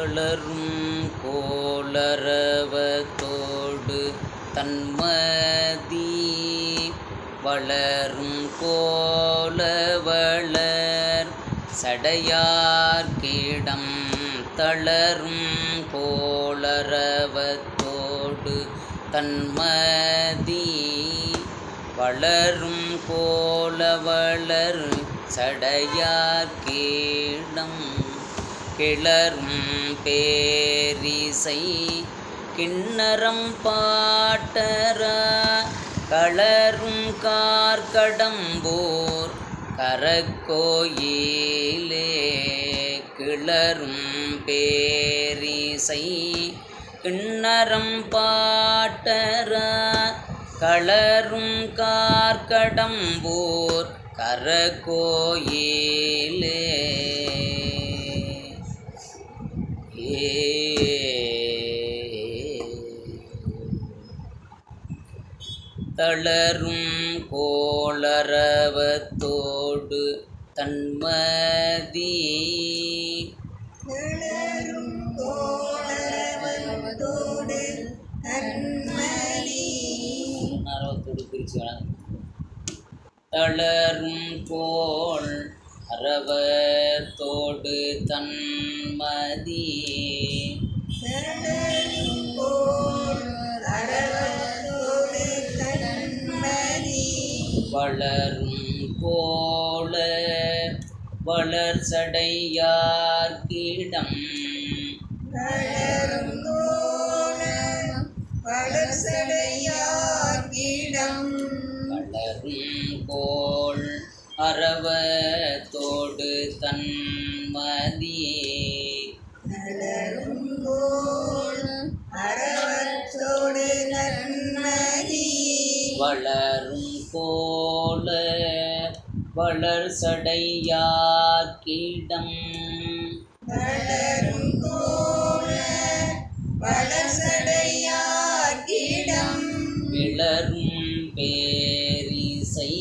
தளரும் கோளரவத்தோடு தன்மதி வளரும் கோலவளர் சடையார் கீடம் தளரும் கோளரவத்தோடு தன்மதி வளரும் கோலவளர் சடையார் கீடம் கிளரும் பேரிசை கிண்ணறம் பாட்டரா களரும் கார்கடம்போர் கரக்கோயிலே கிளரும் பேரிசை கிண்ணறம் பாட்டரா களரும் கார்கடம்போர் கரக்கோயிலே தளரும் கோளரவத்தோடு தன்மதி. தளரும் கோள் அரவத்தோடு தன்மதி. வளரும் கோள வளர் சடையார்கிடம் வளரும் கோண வளசடையார்கிடம் வளரும் கோள் அரவத்தோடு தன்மதி வளரும் கோண அரவத்தோடு நன்மதி வளரும் கோல வளர் சடையார்கிடம் வளரும் கோண வளசடையார்கிடம் விளரும் பேரிசை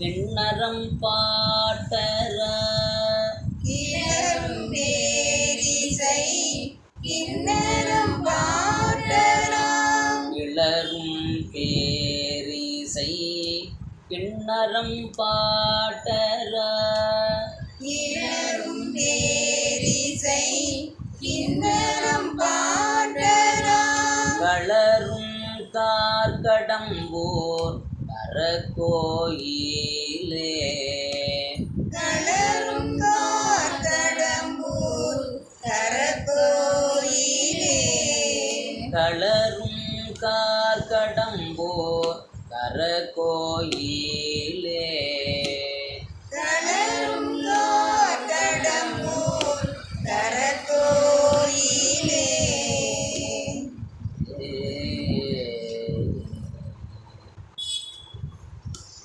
கிண்ணறம் பாட்டரா கிளரும் பேரிசை கிண்ணறம் பாட்டலாம் கிளரும் பேரிசை கிண்ணறம் பாட்டரா. கிளரும் பேரிசை கிண்ணறம் பாட்டலாம் களரும் கார்கடம்போர் கரக்கோயிலே கரகோயிலே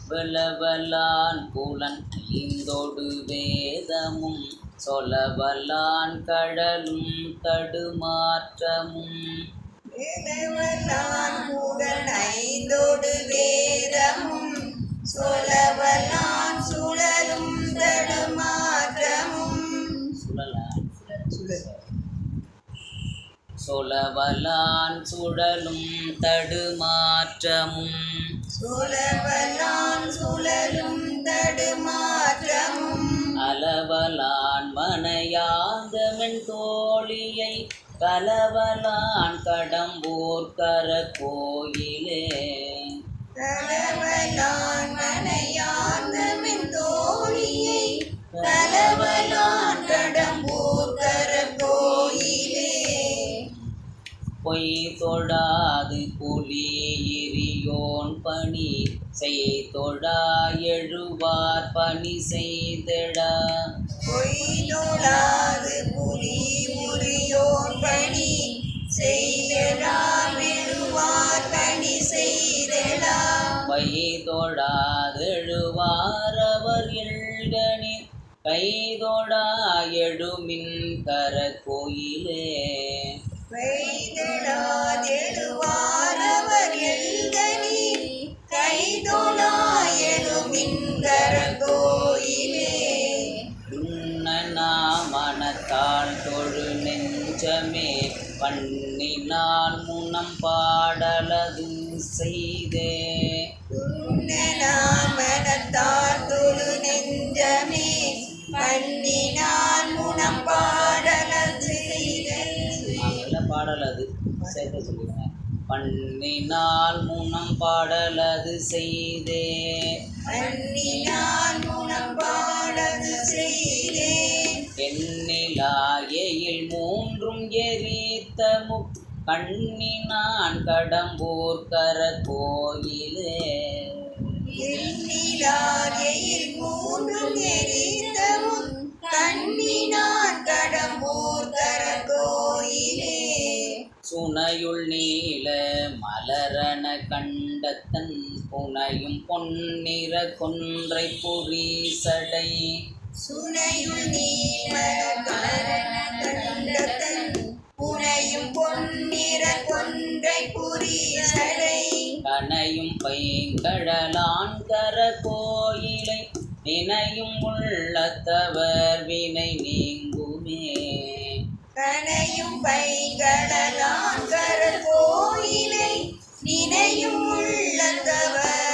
விளவலான் புலன் ஐந்தோடு வேதமும் சொலவலான் கடலும் தடுமாற்றமும். வேதவல்லான் புகழ் ஐந்தோடு வேதமும் சொலவலான் சுழலும் தடுமாற்றமும். சுழலான் சொலவலான் சுழலும் தடுமாற்றமும். சுழவலான் சுழலும் தடுமாற்றமும். அளவலான் மனையாந்தமென் தோழியை கலவலான் கடம்பூர் கர கோயிலே கலவலான் மனையாந்தமின் தோழியை கலவலான் கடம்பூர் கர கோயிலே பொய் தொழாது புலி எரியோன் பணி செய் தொழா எழுவார் பணி செய்தடா பொய்தொழாது புலி முறியோன் பணி செய்தெழாம் எழுவார் பணி செய்தெழாம் வை தொழாதெழுவார் அவர் எழ்கனின் கை தொழா எழுமின் கர கோயிலே. வைதெழாதெழுவார் முனம் பாடலது செய்தே. நாமனத்தார் தொழு நெஞ்சமே. பண்ணினான் முனம் பாடலது செய்தேன் நல்ல பாடல் அது சேர்க்க சொல்லிடுங்க. பண்ணினால் முனம் பாடலது செய்தே. பண்ணினான் முனம் பாடலது செய்தேன் எண்ணிலாயில் மூன்றும் எரித்த முக் கண்ணினான் கடம்பூர் கர கோயிலே சுனையுள் நீல மலரண கண்டத்தன் புனையும் பொன்னிற கொன்றை புரி சடை. சுனையுள் நீமர கரண கண்டத்தன் புனையும் பொன்னிற கொன்றை புரி சடை கனையும் பைங்கடலான் கர கோயிலை நினையும் உள்ளத்தவர் வினை நீங்குமே. கனையும் பைகளலான் கர கோயிலை நினையும் உள்ளத்தவர்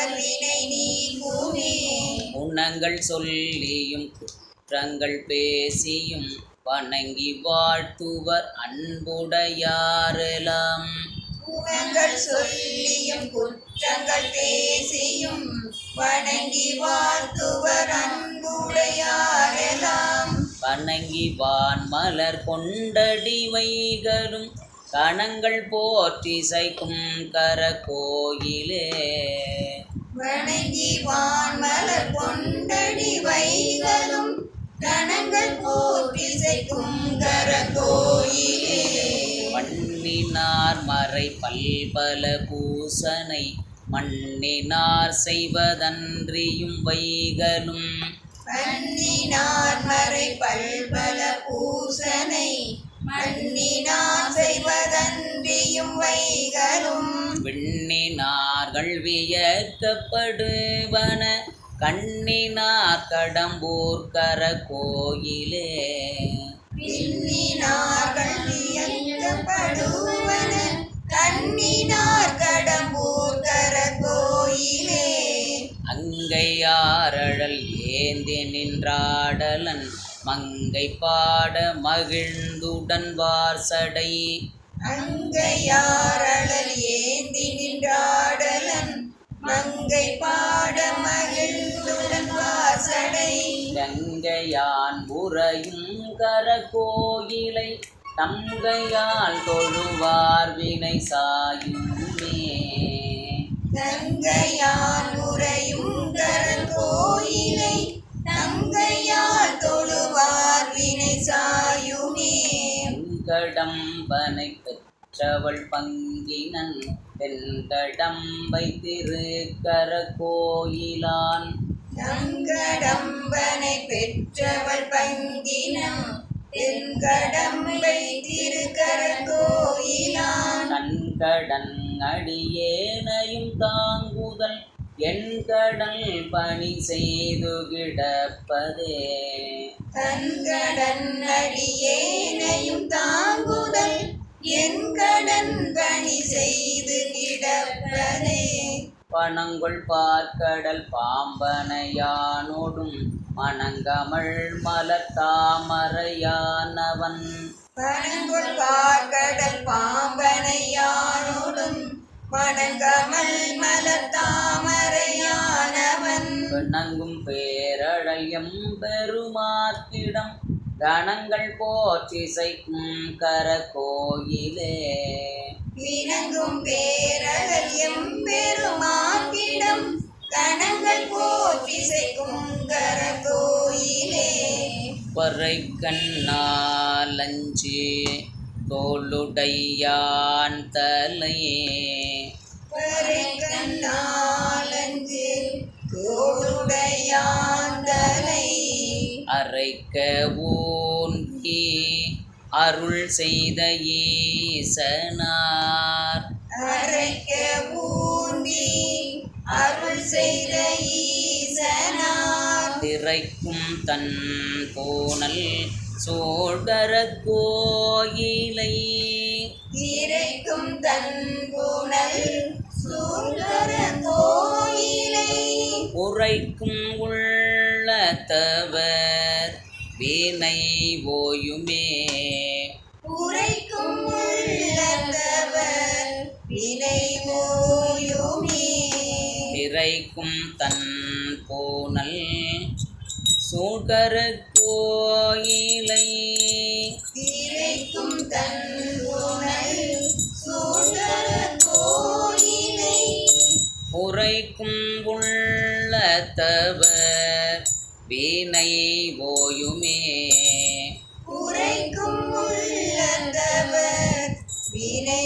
குணங்கள் சொல்லியும் குற்றங்கள் பேசியும் வணங்கி வாழ்த்துவர் அன்புடையாரெல்லாம் குணங்கள் சொல்லியும் குற்றங்கள் பேசியும் வணங்கி வாழ்த்துவர் அன்புடையாரெல்லாம் வணங்கி வான் மலர் கொண்டடி வைகரும் கணங்கள் போற்றி சைக்கும் கர கோயிலே வணங்கி வான்மலர் கொண்டடி வைகளும் கணங்கள் போற்றி செய்கும் கர கோயிலே மண்ணினார் மறை பல்பல பூசனை மண்ணினார் செய்வதன்றியும் வைகலும் மண்ணினார் மறை பல்பல பூசனை மண்ணினார் செய்வதன்றியும் வைகளும். விண்ணினார்கள் வியக்கப்படுவன கண்ணினார் கடம்பூர் கர கோயிலே விண்ணினார்கள் வியக்கப்படுவன கண்ணினார் கடம்பூர் கர கோயிலே அங்கையாரழல் ஏந்தி நின்றாடலன். மங்கை பாட மகிழ்ந்துடன் வார்சடை. அங்கையாரழல் கங்கையான் உறையும் கர கோயிலை தங்கையால் தொழுவார் வினை சாயுமே. கங்கையால் உறையும் கர கோயிலை தங்கையால் தொழுவார் வினை சாயுமே. கடம்பனை பெற்றவள் பங்கினன் தென்கடம்பை திருக்கர கோயிலான் நங்கடம்பனை பெற்றவள் பங்கினம் தென்கடம்பை திருக்கர கோயிலான். கண்கடன் அடியேனையும் தாங்குதல் என் கடல் பணி செய்து கிடப்பதே. தன்கடன் அடியேனையும் தாங்குதல் என் கடன் பணி செய்து கிடப்பதே. பணங்கொள் பார்க்கடல் பாம்பனையானோடும் மணங்கமள் மலர் தாமரையானவன். பனங்குள் பார்க்கடல் பாம்பனையானோடும் மணங்கமல் மலர் தாமரையானவன். பிணங்கும் பேரழையம் பெருமாத்திடம் கணங்கள் போற்றிசைக்கும் கர கோயிலே வினங்கும் பேரழல் எம்பெருமாக்கிடம் கணங்கள் போற்றிசைக்கும் கர கோயிலே பறை கண்ணாலஞ்சு தோளுடையான் தலையே. பறை கண்ணாலஞ்சு தோளுடையாந்தலை அரைக்க ஊன்றி அருள் செய்த ஈசனார். அரைக்க பூண்டி அருள் செய்த ஈசனார். திரைக்கும் தன் கோணல் சோழ்கரக் கோயிலை. திரைக்கும் தன் கோணல் சோழ்கரக் கோயிலை. உரைக்கும் உள்ளத்தவர். வீணை ஓயுமே உரைக்கும் உள்ளத்தவர் வினைமோயுமே இறைக்கும் தன் போனல் சூழ்கரு கோயிலை இறைக்கும் தன் கோயிலை உரைக்கும் உள்ளத்தவர் வீணை ஓயுமே உரைக்கும் உள்ளதவர் வினை